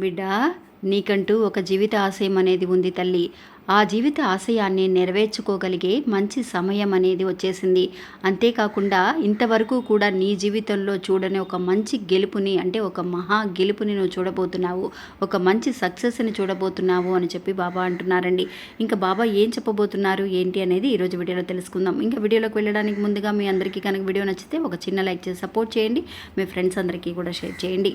బిడ్డ నీకంటూ ఒక జీవిత ఆశయం అనేది ఉంది తల్లి. ఆ జీవిత ఆశయాన్ని నెరవేర్చుకోగలిగే మంచి సమయం అనేది వచ్చేసింది. అంతేకాకుండా ఇంతవరకు కూడా నీ జీవితంలో చూడని ఒక మంచి గెలుపుని అంటే ఒక మహా గెలుపుని నువ్వు చూడబోతున్నావు. ఒక మంచి సక్సెస్ని చూడబోతున్నావు అని చెప్పి బాబా అంటున్నారండి. ఇంకా బాబా ఏం చెప్పబోతున్నారు ఏంటి అనేది ఈరోజు వీడియోలో తెలుసుకుందాం. ఇంకా వీడియోలోకి వెళ్ళడానికి ముందుగా మీ అందరికీ కనుక వీడియో నచ్చితే ఒక చిన్న లైక్ చేసి సపోర్ట్ చేయండి. మీ ఫ్రెండ్స్ అందరికీ కూడా షేర్ చేయండి.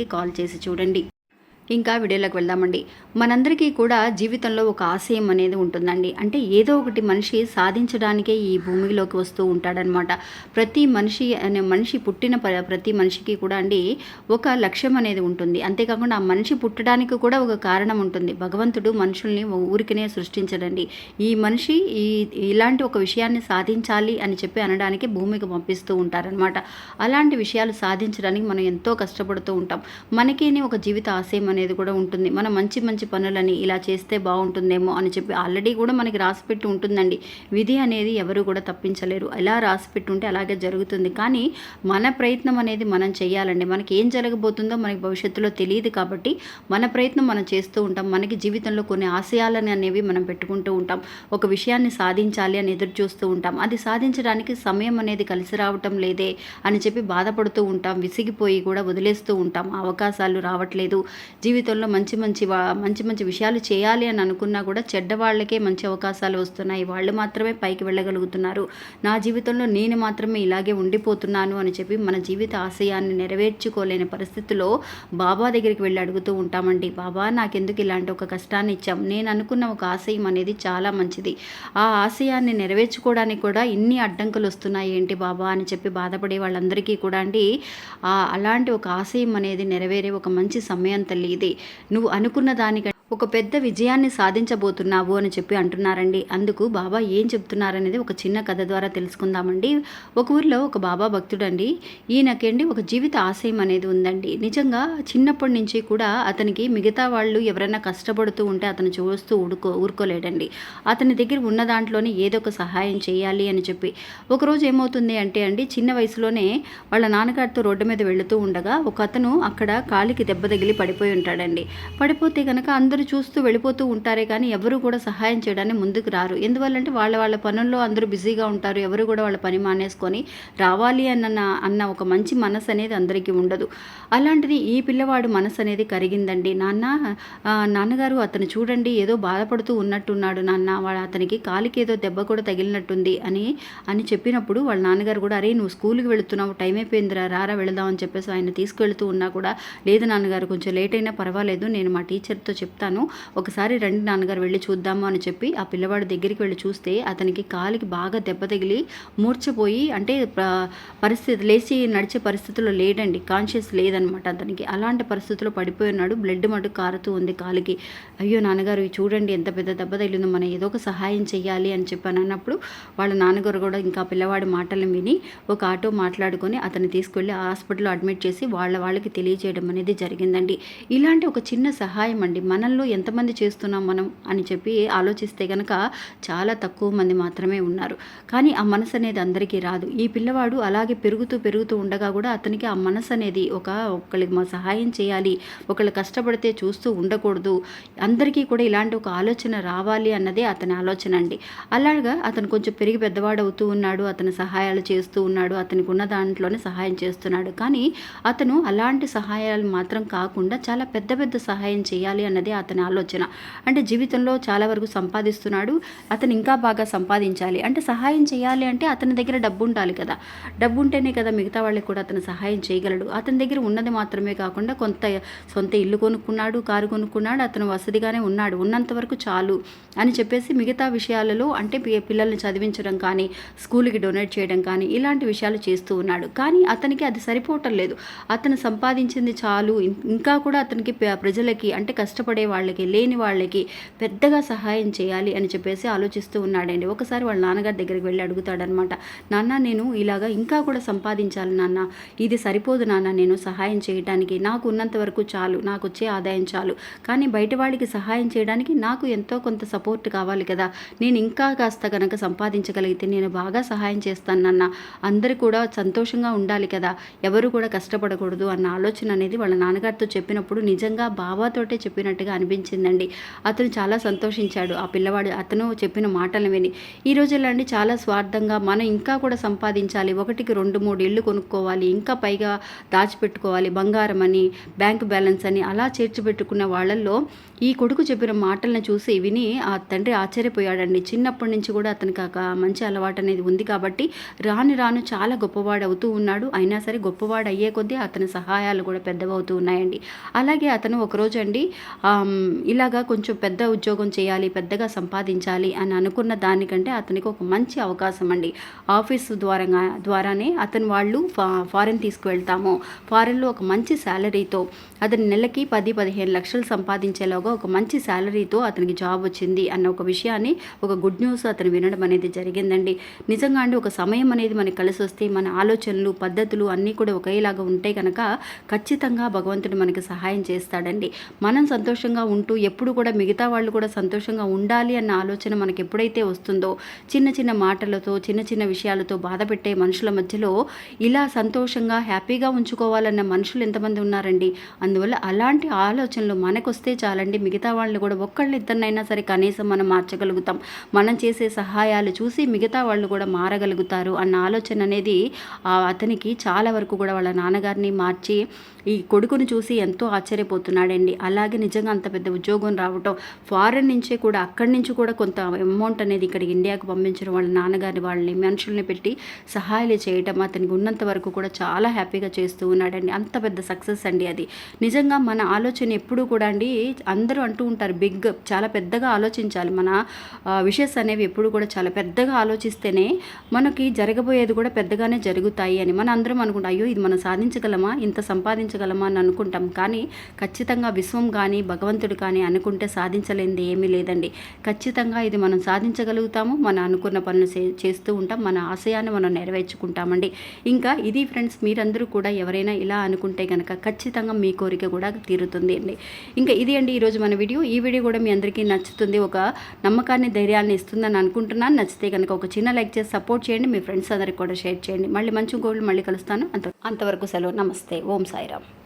కాల్ చేసి చూడండి. ఇంకా వీడియోలోకి వెళ్దామండి. మనందరికీ కూడా జీవితంలో ఒక ఆశయం అనేది ఉంటుందండి. అంటే ఏదో ఒకటి మనిషి సాధించడానికే ఈ భూమిలోకి వస్తూ ఉంటాడనమాట. ప్రతి మనిషి అనే మనిషి పుట్టిన ప్రతి మనిషికి కూడా అండి ఒక లక్ష్యం అనేది ఉంటుంది. అంతేకాకుండా ఆ మనిషి పుట్టడానికి కూడా ఒక కారణం ఉంటుంది. భగవంతుడు మనుషుల్ని ఊరికనే సృష్టించడండి. ఈ మనిషి ఈ ఇలాంటి ఒక విషయాన్ని సాధించాలి అని చెప్పి అనడానికి భూమికి పంపిస్తూ ఉంటారనమాట. అలాంటి విషయాలు సాధించడానికి మనం ఎంతో కష్టపడుతూ ఉంటాం. మనకేనే ఒక జీవిత ఆశయం అనేది కూడా ఉంటుంది. మనం మంచి మంచి పనులని ఇలా చేస్తే బాగుంటుందేమో అని చెప్పి ఆల్రెడీ కూడా మనకి రాసిపెట్టి ఉంటుందండి. విధి అనేది ఎవరు కూడా తప్పించలేరు. ఎలా రాసిపెట్టి ఉంటే అలాగే జరుగుతుంది. కానీ మన ప్రయత్నం అనేది మనం చేయాలండి. మనకి ఏం జరగబోతుందో మనకి భవిష్యత్తులో తెలియదు కాబట్టి మన ప్రయత్నం మనం చేస్తూ ఉంటాం. మనకి జీవితంలో కొన్ని ఆశయాలని అనేవి మనం పెట్టుకుంటూ ఉంటాం. ఒక విషయాన్ని సాధించాలి అని ఎదురు చూస్తూ ఉంటాం. అది సాధించడానికి సమయం అనేది కలిసి రావటం లేదే అని చెప్పి బాధపడుతూ ఉంటాం. విసిగిపోయి కూడా వదిలేస్తూ ఉంటాం. అవకాశాలు రావట్లేదు. జీవితంలో మంచి మంచి మంచి మంచి విషయాలు చేయాలి అని అనుకున్నా కూడా చెడ్డ వాళ్ళకే మంచి అవకాశాలు వస్తున్నాయి. వాళ్ళు మాత్రమే పైకి వెళ్ళగలుగుతున్నారు. నా జీవితంలో నేను మాత్రమే ఇలాగే ఉండిపోతున్నాను అని చెప్పి మన జీవిత ఆశయాన్ని నెరవేర్చుకోలేని పరిస్థితిలో బాబా దగ్గరికి వెళ్ళి అడుగుతూ ఉంటామండి. బాబా నాకెందుకు ఇలాంటి ఒక కష్టాన్ని ఇచ్చాం నేను అనుకున్న ఒక ఆశయం అనేది చాలా మంచిది. ఆ ఆశయాన్ని నెరవేర్చుకోవడానికి కూడా ఇన్ని అడ్డంకులు వస్తున్నాయి ఏంటి బాబా? అని చెప్పి బాధపడే వాళ్ళందరికీ కూడా అండి అలాంటి ఒక ఆశయం అనేది నెరవేరే ఒక మంచి సమయం తల్లి. ఇది. నువ్వు అనుకున్న దానికంటే ఒక పెద్ద విజయాన్ని సాధించబోతున్నావు అని చెప్పి అంటున్నారండి. అందుకు బాబా ఏం చెప్తున్నారనేది ఒక చిన్న కథ ద్వారా తెలుసుకుందామండి. ఒక ఊరిలో ఒక బాబా భక్తుడండి. ఈయనకండి ఒక జీవిత ఆశయం అనేది ఉందండి. నిజంగా చిన్నప్పటి నుంచి కూడా అతనికి మిగతా వాళ్ళు ఎవరైనా కష్టపడుతూ ఉంటే అతను చూస్తూ ఊడుకో ఊరుకోలేడండి. అతని దగ్గర ఉన్న దాంట్లోనే ఏదో ఒక సహాయం చేయాలి అని చెప్పి. ఒకరోజు ఏమవుతుంది అంటే అండి చిన్న వయసులోనే వాళ్ళ నాన్నగారితో రోడ్డు మీద వెళుతూ ఉండగా ఒక అతను అక్కడ కాలికి దెబ్బ తగిలి పడిపోయి ఉంటాడండి. పడిపోతే కనుక అందరూ చూస్తూ వెళ్ళిపోతూ ఉంటారే కానీ ఎవరు కూడా సహాయం చేయడానికి ముందుకు రారు. ఎందువల్లంటే వాళ్ళ వాళ్ళ పనుల్లో అందరూ బిజీగా ఉంటారు. ఎవరు కూడా వాళ్ళ పని మానేసుకొని రావాలి అన్న అన్న ఒక మంచి మనసు అనేది అందరికీ ఉండదు. అలాంటిది ఈ పిల్లవాడు మనసు అనేది కరిగిందండి. నాన్న నాన్నగారు అతను చూడండి ఏదో బాధపడుతూ ఉన్నట్టున్నాడు నాన్న. వాళ్ళ అతనికి కాలికి ఏదో దెబ్బ కూడా తగిలినట్టుంది అని అని చెప్పినప్పుడు వాళ్ళ నాన్నగారు కూడా అరే నువ్వు స్కూల్కి వెళుతున్నావు టైం అయిపోయిందిరా రారా వెళదాం అని చెప్పేసి ఆయన తీసుకెళ్తూ ఉన్నా కూడా లేదు నాన్నగారు కొంచెం లేట్ అయినా పర్వాలేదు నేను మా టీచర్తో చెప్తాను ఒకసారి రండి నాన్నగారు వెళ్ళి చూద్దాము అని చెప్పి ఆ పిల్లవాడి దగ్గరికి వెళ్ళి చూస్తే అతనికి కాలికి బాగా దెబ్బ తగిలి మూర్చపోయి అంటే పరిస్థితి లేచి నడిచే పరిస్థితిలో లేడండి. కాన్షియస్ లేదనమాట అతనికి. అలాంటి పరిస్థితిలో పడిపోయి ఉన్నాడు. బ్లడ్ మటు కారుతూ ఉంది కాలికి. అయ్యో నాన్నగారు చూడండి ఎంత పెద్ద దెబ్బ తగిలిందో. మనం ఏదో ఒక సహాయం చేయాలి అని చెప్పాను అన్నప్పుడు వాళ్ళ నాన్నగారు కూడా ఇంకా పిల్లవాడి మాటలను విని ఒక ఆటో మాట్లాడుకొని అతన్ని తీసుకెళ్ళి హాస్పిటల్లో అడ్మిట్ చేసి వాళ్ళ వాళ్ళకి తెలియజేయడం అనేది జరిగిందండి. ఇలాంటి ఒక చిన్న సహాయం అండి. మనల్లో ఎంతమంది చేస్తున్నాం మనం అని చెప్పి ఆలోచిస్తే కనుక చాలా తక్కువ మంది మాత్రమే ఉన్నారు. కానీ ఆ మనసు అనేది అందరికీ రాదు. ఈ పిల్లవాడు అలాగే పెరుగుతూ పెరుగుతూ ఉండగా కూడా అతనికి ఆ మనసు అనేది ఒక ఒకళ్ళకి మా సహాయం చేయాలి ఒకళ్ళు కష్టపడితే చూస్తూ ఉండకూడదు. అందరికీ కూడా ఇలాంటి ఒక ఆలోచన రావాలి అన్నదే అతని ఆలోచన అండి. అలాగా అతను కొంచెం పెరిగి పెద్దవాడు అవుతూ ఉన్నాడు అతను సహాయాలు చేస్తూ ఉన్నాడు అతనికి ఉన్న దాంట్లోనే సహాయం చేస్తున్నాడు. కానీ అతను అలాంటి సహాయాలు మాత్రం కాకుండా చాలా పెద్ద పెద్ద సహాయం చేయాలి అన్నదే అతని అతని ఆలోచన. అంటే జీవితంలో చాలా వరకు సంపాదిస్తున్నాడు అతను ఇంకా బాగా సంపాదించాలి. అంటే సహాయం చేయాలి అంటే అతని దగ్గర డబ్బు ఉండాలి కదా. డబ్బు ఉంటేనే కదా మిగతా వాళ్ళకి కూడా అతను సహాయం చేయగలడు. అతని దగ్గర ఉన్నది మాత్రమే కాకుండా కొంత సొంత ఇల్లు కొనుక్కున్నాడు కారు కొనుక్కున్నాడు అతను వసతిగానే ఉన్నాడు. ఉన్నంత వరకు చాలు అని చెప్పేసి మిగతా విషయాలలో అంటే పిల్లల్ని చదివించడం కానీ స్కూల్కి డొనేట్ చేయడం కానీ ఇలాంటి విషయాలు చేస్తూ ఉన్నాడు. కానీ అతనికి అది సరిపోవటం లేదు. అతను సంపాదించింది చాలు. ఇంకా కూడా అతనికి ప్రజలకి అంటే కష్టపడే వాళ్ళకి లేని వాళ్ళకి పెద్దగా సహాయం చేయాలి అని చెప్పేసి ఆలోచిస్తూ ఉన్నాడండి. ఒకసారి వాళ్ళ నాన్నగారి దగ్గరికి వెళ్ళి అడుగుతాడనమాట నాన్న నేను ఇలాగా ఇంకా కూడా సంపాదించాలి నాన్న. ఇది సరిపోదు నాన్న నేను సహాయం చేయడానికి నాకు ఉన్నంత వరకు చాలు నాకు వచ్చే ఆదాయం చాలు. కానీ బయట వాళ్ళకి సహాయం చేయడానికి నాకు ఎంతో కొంత సపోర్ట్ కావాలి కదా. నేను ఇంకా కాస్త కనుక సంపాదించగలిగితే నేను బాగా సహాయం చేస్తాను నాన్న. అందరూ కూడా సంతోషంగా ఉండాలి కదా. ఎవరు కూడా కష్టపడకూడదు అన్న ఆలోచన అనేది వాళ్ళ నాన్నగారితో చెప్పినప్పుడు నిజంగా బాబాతోటే చెప్పినట్టుగా అనిపించిందండి. అతను చాలా సంతోషించాడు. ఆ పిల్లవాడు అతను చెప్పిన మాటలు విని. ఈ రోజుల్లో అండి చాలా స్వార్థంగా మనం ఇంకా కూడా సంపాదించాలి. ఒకటికి రెండు మూడు ఇళ్ళు కొనుక్కోవాలి. ఇంకా పైగా దాచిపెట్టుకోవాలి. బంగారం అని బ్యాంక్ బ్యాలెన్స్ అని అలా చేర్చిపెట్టుకున్న వాళ్ళల్లో ఈ కొడుకు చెప్పిన మాటలను చూసి విని ఆ తండ్రి ఆశ్చర్యపోయాడండి. చిన్నప్పటి నుంచి కూడా అతనికి ఒక మంచి అలవాటు అనేది ఉంది కాబట్టి రాను రాను చాలా గొప్పవాడు అవుతూ ఉన్నాడు. అయినా సరే గొప్పవాడు అయ్యే కొద్దీ అతని సహాయాలు కూడా పెద్దవవుతూ ఉన్నాయండి. అలాగే అతను ఒకరోజు అండి ఇలాగా కొంచెం పెద్ద ఉద్యోగం చేయాలి పెద్దగా సంపాదించాలి అని అనుకున్న దానికంటే అతనికి ఒక మంచి అవకాశం అండి. ఆఫీసు ద్వారా ద్వారానే అతను వాళ్ళు ఫా ఫారెన్ తీసుకువెళ్తాము. ఫారెన్లో ఒక మంచి శాలరీతో అతని నెలకి పది పదిహేను లక్షలు సంపాదించేలాగా ఒక మంచి శాలరీతో అతనికి జాబ్ వచ్చింది అన్న ఒక విషయాన్ని ఒక గుడ్ న్యూస్ అతను వినడం అనేది జరిగిందండి. నిజంగా అండి ఒక సమయం అనేది మనకి కలిసి వస్తే మన ఆలోచనలు పద్ధతులు అన్నీ కూడా ఒకేలాగా ఉంటే కనుక ఖచ్చితంగా భగవంతుడు మనకి సహాయం చేస్తాడండి. మనం సంతోషంగా ఉంటూ ఎప్పుడు కూడా మిగతా వాళ్ళు కూడా సంతోషంగా ఉండాలి అన్న ఆలోచన మనకి ఎప్పుడైతే వస్తుందో చిన్న చిన్న మాటలతో చిన్న చిన్న విషయాలతో బాధ పెట్టే మనుషుల మధ్యలో ఇలా సంతోషంగా హ్యాపీగా ఉంచుకోవాలన్న మనుషులు ఎంతమంది ఉన్నారండి? అందువల్ల అలాంటి ఆలోచనలు మనకొస్తే చాలండి. మిగతా వాళ్ళు కూడా ఒక్కళ్ళు ఇద్దరినైనా సరే కనీసం మనం మార్చగలుగుతాం. మనం చేసే సహాయాలు చూసి మిగతా వాళ్ళు కూడా మారగలుగుతారు అన్న ఆలోచన అనేది ఆ అతనికి చాలా వరకు కూడా వాళ్ళ నాన్నగారిని మార్చి ఈ కొడుకుని చూసి ఎంతో ఆశ్చర్యపోతున్నాడండి. అలాగే నిజంగా అంత పెద్ద ఉద్యోగం రావటం ఫారెన్ నుంచే కూడా అక్కడి నుంచి కూడా కొంత అమౌంట్ అనేది ఇక్కడికి ఇండియాకు పంపించడం వాళ్ళ నాన్నగారి వాళ్ళని మనుషుల్ని పెట్టి సహాయాలు చేయటం అతనికి ఉన్నంత వరకు కూడా చాలా హ్యాపీగా చేస్తూ ఉన్నాడండి. అంత పెద్ద సక్సెస్ అండి అది. నిజంగా మన ఆలోచన ఎప్పుడూ కూడా అండి అందరూ అంటూ ఉంటారు బిగ్ చాలా పెద్దగా ఆలోచించాలి. మన విషెస్ అనేవి ఎప్పుడు కూడా చాలా పెద్దగా ఆలోచిస్తేనే మనకి జరగబోయేది కూడా పెద్దగానే జరుగుతాయి అని. మనం అందరం అనుకుంటాం అయ్యో ఇది మనం సాధించగలమా? ఇంత సంపాదించగలమా? అని అనుకుంటాం. కానీ ఖచ్చితంగా విశ్వం కానీ భగవంతుడు కానీ అనుకుంటే సాధించలేనిది ఏమీ లేదండి. ఖచ్చితంగా ఇది మనం సాధించగలుగుతాము మనం అనుకున్న పనులు చేస్తూ ఉంటాం మన ఆశయాన్ని మనం నెరవేర్చుకుంటామండి. ఇంకా ఇది ఫ్రెండ్స్ మీరందరూ కూడా ఎవరైనా ఇలా అనుకుంటే కనుక ఖచ్చితంగా మీ కోరిక కూడా తీరుతుంది అండి. ఇంకా ఇది అండి ఈరోజు మన వీడియో. ఈ వీడియో కూడా మీ అందరికీ నచ్చుతుంది. ఒక నమ్మకాన్ని ధైర్యాన్ని ఇస్తుందని అనుకుంటున్నాను. నచ్చితే కనుక ఒక చిన్న లైక్ చేసి సపోర్ట్ చేయండి. మీ ఫ్రెండ్స్ అందరికి కూడా షేర్ చేయండి. మళ్ళీ మంచి గోల్డ్ మళ్ళీ కలుస్తాను. అంత అంతవరకు సెలవు. నమస్తే. ఓం సాయిరామ్.